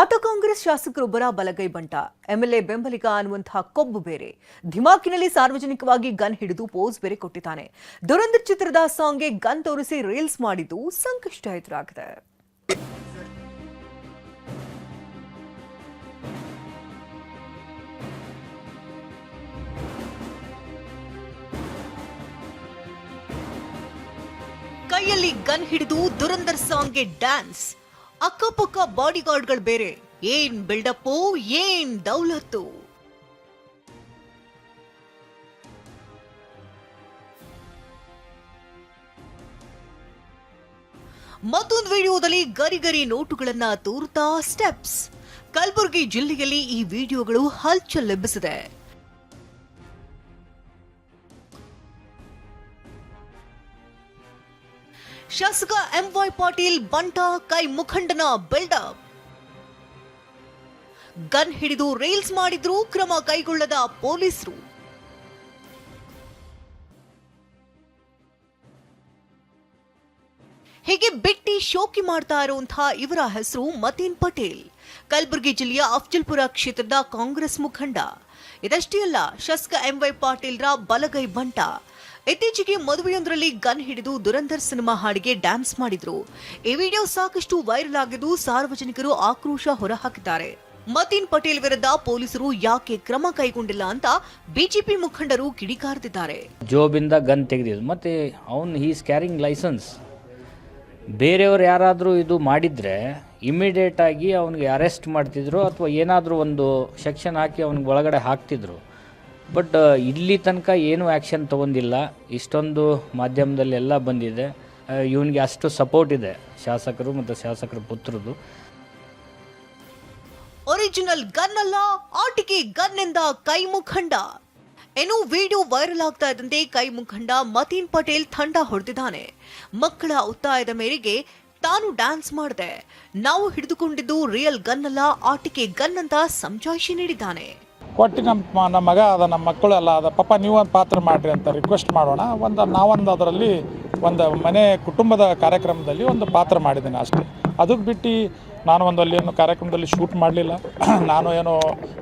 ಆತ ಕಾಂಗ್ರೆಸ್ ಶಾಸಕರೊಬ್ಬರ ಬಲಗೈ ಬಂಟ. ಎಂಎಲ್ಎ ಬೆಂಬಲಿಗ ಅನ್ನುವಂತಹ ಕೊಬ್ಬು ಬೇರೆ. ಧಿಮಾಕಿನಲ್ಲಿ ಸಾರ್ವಜನಿಕವಾಗಿ ಗನ್ ಹಿಡಿದು ಪೋಸ್ ಬೇರೆ ಕೊಟ್ಟಿದ್ದಾನೆ. ದುರಂದರ್ ಚಿತ್ರದ ಸಾಂಗ್ಗೆ ಗನ್ ತೋರಿಸಿ ರೀಲ್ಸ್ ಮಾಡಿದ್ದು ಸಂಕಷ್ಟ ಎದುರಾಗಿದೆ ಕೈಯಲ್ಲಿ ಗನ್ ಹಿಡಿದು ದುರಂದರ್ ಸಾಂಗ್ಗೆ ಡ್ಯಾನ್ಸ್. ಅಕ್ಕಪಕ್ಕ ಬಾಡಿಗಾರ್ಡ್ಗಳು ಬೇರೆ. ಏನ್ ಬಿಲ್ಡಪ್ಪು, ಏನ್ ದೌಲತ್ತು? ಮತ್ತೊಂದು ವಿಡಿಯೋದಲ್ಲಿ ಗರಿ ಗರಿ ನೋಟುಗಳನ್ನ ತೋರುತ್ತಾ ಸ್ಟೆಪ್ಸ್ ಕಲಬುರಗಿ ಜಿಲ್ಲೆಯಲ್ಲಿ ಈ ವಿಡಿಯೋಗಳು ಹಲ್ಚಲ್ ಎಬ್ಬಿಸಿದೆ ಶಾಸಕ ಎಂವೈ ಪಾಟೀಲ್ ಬಂಟ ಕೈ ಮುಖಂಡನ ಬಿಲ್ಡಪ್ ಗನ್ ಹಿಡಿದು ರೇಲ್ಸ್ ಮಾಡಿದ್ರು ಕ್ರಮ ಕೈಗೊಳ್ಳದ ಪೊಲೀಸರು. ಹೀಗೆ ಬಿಟ್ಟಿ ಶೋಕಿ ಮಾಡ್ತಾ ಇರುವಂತಹ ಇವರ ಹೆಸರು ಮತೀನ್ ಪಟೇಲ್. ಕಲಬುರಗಿ ಜಿಲ್ಲೆಯ ಅಫ್ಜಲ್ಪುರ ಕ್ಷೇತ್ರದ ಕಾಂಗ್ರೆಸ್ ಮುಖಂಡ. ಇದಷ್ಟೇ ಅಲ್ಲ, ಶಾಸಕ ಎಂವೈ ಪಾಟೀಲ್ರ ಬಲಗೈ ಬಂಟ. ಇತ್ತೀಚೆಗೆ ಮದುವೆಯೊಂದರಲ್ಲಿ ಗನ್ ಹಿಡಿದು ದುರಂಧರ್ ಸಿನಿಮಾ ಹಾಡಿಗೆ ಡ್ಯಾನ್ಸ್ ಮಾಡಿದ್ರು. ಈ ವಿಡಿಯೋ ಸಾಕಷ್ಟು ವೈರಲ್ ಆಗಿದ್ದು ಸಾರ್ವಜನಿಕರು ಆಕ್ರೋಶ ಹೊರಹಾಕಿದ್ದಾರೆ. ಮತೀನ್ ಪಟೇಲ್ ವಿರುದ್ಧ ಪೊಲೀಸರು ಯಾಕೆ ಕ್ರಮ ಕೈಗೊಂಡಿಲ್ಲ ಅಂತ ಬಿಜೆಪಿ ಮುಖಂಡರು ಕಿಡಿಕಾರ್ತಿದ್ದಾರೆ ಜೋಬಿಂದ ಗನ್ ತೆಗೆದಿದ್ದು. ಮತ್ತೆ ಅವನ್ ಹೀ ಕ್ಯಾರಿಂಗ್ ಲೈಸೆನ್ಸ್ ಬೇರೆಯವರು ಯಾರಾದರೂ ಇದು ಮಾಡಿದರೆ ಇಮಿಡಿಯೇಟಾಗಿ ಅವನಿಗೆ ಅರೆಸ್ಟ್ ಮಾಡ್ತಿದ್ರು ಅಥವಾ ಏನಾದರೂ ಒಂದು ಸೆಕ್ಷನ್ ಹಾಕಿ ಅವನಿಗೆ ಒಳಗಡೆ ಹಾಕ್ತಿದ್ರು. ಬಟ್ ಇಲ್ಲಿ ತನಕ ಏನೂ ಆ್ಯಕ್ಷನ್ ತೊಗೊಂಡಿಲ್ಲ. ಇಷ್ಟೊಂದು ಮಾಧ್ಯಮದಲ್ಲಿ ಎಲ್ಲ ಬಂದಿದೆ ಇವನಿಗೆ ಅಷ್ಟು ಸಪೋರ್ಟ್ ಇದೆ, ಶಾಸಕರು ಮತ್ತು ಶಾಸಕರ ಪುತ್ರದು ಒರಿಜಿನಲ್ ಗನ್ ಅಲ್ಲ, ಆಟಿಕೆ ಗನ್ ಎಂದ ಕೈ ಮುಖಂಡ ಏನು ವಿಡಿಯೋ ವೈರಲ್ ಆಗ್ತಾ ಇದ್ದಂತೆ ಕೈ ಮುಖಂಡ ಮತೀನ್ ಪಟೇಲ್ ಥಂಡ ಹೊಡೆದಿದ್ದಾನೆ. ಮಕ್ಕಳ ಒತ್ತಾಯದ ಮೇರೆಗೆ ತಾನು ಡ್ಯಾನ್ಸ್ ಮಾಡಿದೆ. ನಾವು ಹಿಡಿದುಕೊಂಡಿದ್ದು ರಿಯಲ್ ಗನ್ ಅಲ್ಲ, ಆಟಿಕೆ ಗನ್ ಅಂತ ಸಂಜಾಯಿಷಿ ನೀಡಿದ್ದಾನೆ. ಕೊಟ್ಟು ನಮ್ಮ ನಮ್ಮ ಮಗ ಅದ ನಮ್ಮ ಮಕ್ಕಳು ಅಲ್ಲ ಅದ ಪಾಪ ನೀವು ಪಾತ್ರ ಮಾಡಿರಿ ಅಂತ ರಿಕ್ವೆಸ್ಟ್ ಮಾಡೋಣ. ಒಂದು ನಾವೊಂದು ಅದರಲ್ಲಿ ಒಂದು ಮನೆ ಕುಟುಂಬದ ಕಾರ್ಯಕ್ರಮದಲ್ಲಿ ಒಂದು ಪಾತ್ರ ಮಾಡಿದ್ದೀನಿ ಅಷ್ಟೇ. ಅದಕ್ಕೆ ಬಿಟ್ಟು ನಾನು ಒಂದು ಅಲ್ಲಿ ಏನು ಕಾರ್ಯಕ್ರಮದಲ್ಲಿ ಶೂಟ್ ಮಾಡಲಿಲ್ಲ. ನಾನು ಏನೋ,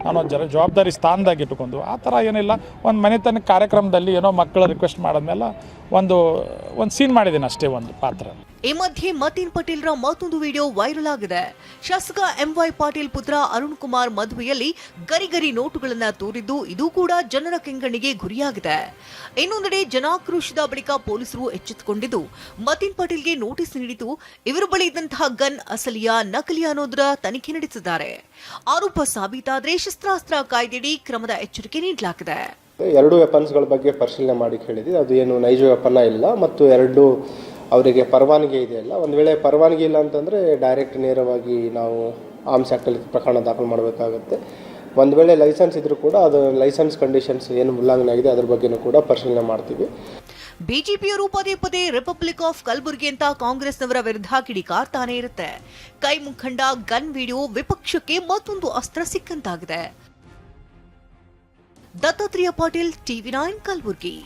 ನಾನು ಜರ ಜವಾಬ್ದಾರಿ ಸ್ಥಾನದಾಗ ಇಟ್ಕೊಂಡು ಆ ಥರ ಏನಿಲ್ಲ. ಒಂದು ಮನೆತನ ಕಾರ್ಯಕ್ರಮದಲ್ಲಿ ಏನೋ ಮಕ್ಕಳ ರಿಕ್ವೆಸ್ಟ್ ಮಾಡಿದ್ಮೇಲೆ ಒಂದು ಒಂದು ಸೀನ್ ಮಾಡಿದ್ದೀನಿ ಅಷ್ಟೇ ಒಂದು ಪಾತ್ರ ಈ ಮಧ್ಯೆ ಮತೀನ್ ಪಟೇಲ್ರ ಮತ್ತೊಂದು ವಿಡಿಯೋ ವೈರಲ್ ಆಗಿದೆ. ಶಾಸಕ ಎಂವೈ ಪಾಟೀಲ್ ಪುತ್ರ ಅರುಣ್ ಕುಮಾರ್ ಮದುವೆಯಲ್ಲಿ ಗರಿಗರಿ ನೋಟುಗಳನ್ನ ತೋರಿದ್ದು ಇದು ಕೂಡ ಜನರ ಕೆಂಗಣ್ಣಿಗೆ ಗುರಿಯಾಗಿದೆ. ಇನ್ನೊಂದೆಡೆ ಜನಾಕ್ರೋಶದ ಬಳಿಕ ಪೊಲೀಸರು ಎಚ್ಚೆತ್ತುಕೊಂಡಿದ್ದು ಮತೀನ್ ಪಟೇಲ್ಗೆ ನೋಟಿಸ್ ನೀಡಿದ್ದು ಇವರ ಬಳಿ ಇದ್ದಂತಹ ಗನ್, ಅಸಲಿಯ, ನಕಲಿ ಅನ್ನೋದರ ತನಿಖೆ ನಡೆಸಿದ್ದಾರೆ. ಆರೋಪ ಸಾಬೀತಾದ್ರೆ ಶಸ್ತ್ರಾಸ್ತ್ರ ಕಾಯ್ದೆಯಡಿ ಕ್ರಮದ ಎಚ್ಚರಿಕೆ ನೀಡಲಾಗಿದೆ. ಎರಡು ವೆಪನ್ಸ್ಗಳ ಬಗ್ಗೆ ಪರಿಶೀಲನೆ ಮಾಡಿ ಹೇಳಿದ್ವಿ ಅದು ಏನು ನೈಜ ವೆಪನ್ನ ಇಲ್ಲ. ಮತ್ತು ಎರಡು ಅವರಿಗೆ ಪರವಾನಗಿ ಇದೆಯಲ್ಲ ಒಂದು ವೇಳೆ ಪರವಾನಗಿ ಇಲ್ಲ ಅಂತಂದರೆ ಡೈರೆಕ್ಟ್ ನೇರವಾಗಿ ನಾವು ಆರ್ಮ್ಸ್ ಆ್ಯಕ್ಟಲ್ಲಿ ಪ್ರಕರಣ ದಾಖಲು ಮಾಡಬೇಕಾಗುತ್ತೆ. ಒಂದು ವೇಳೆ ಲೈಸೆನ್ಸ್ ಇದ್ರೂ ಕೂಡ ಅದು ಲೈಸೆನ್ಸ್ ಕಂಡೀಷನ್ಸ್ ಏನು ಉಲ್ಲಂಘನೆ ಆಗಿದೆ ಅದ್ರ ಬಗ್ಗೆನೂ ಕೂಡ ಪರಿಶೀಲನೆ ಮಾಡ್ತೀವಿ. ಬಿಜೆಪಿಯವರು ಪದೇ ಪದೇ ರಿಪಬ್ಲಿಕ್ ಆಫ್ ಕಲಬುರಗಿ ಅಂತ ಕಾಂಗ್ರೆಸ್ನವರ ವಿರುದ್ಧ ಕಿಡಿಕಾರ್ತಾನೆ ಇರುತ್ತೆ. ಕೈ ಮುಖಂಡ, ಗನ್ ವಿಡಿಯೋ ವಿಪಕ್ಷಕ್ಕೆ ಮತ್ತೊಂದು ಅಸ್ತ್ರ ಸಿಕ್ಕಂತಾಗಿದೆ. Dattatreya Patil, TV nine, Kalaburagi.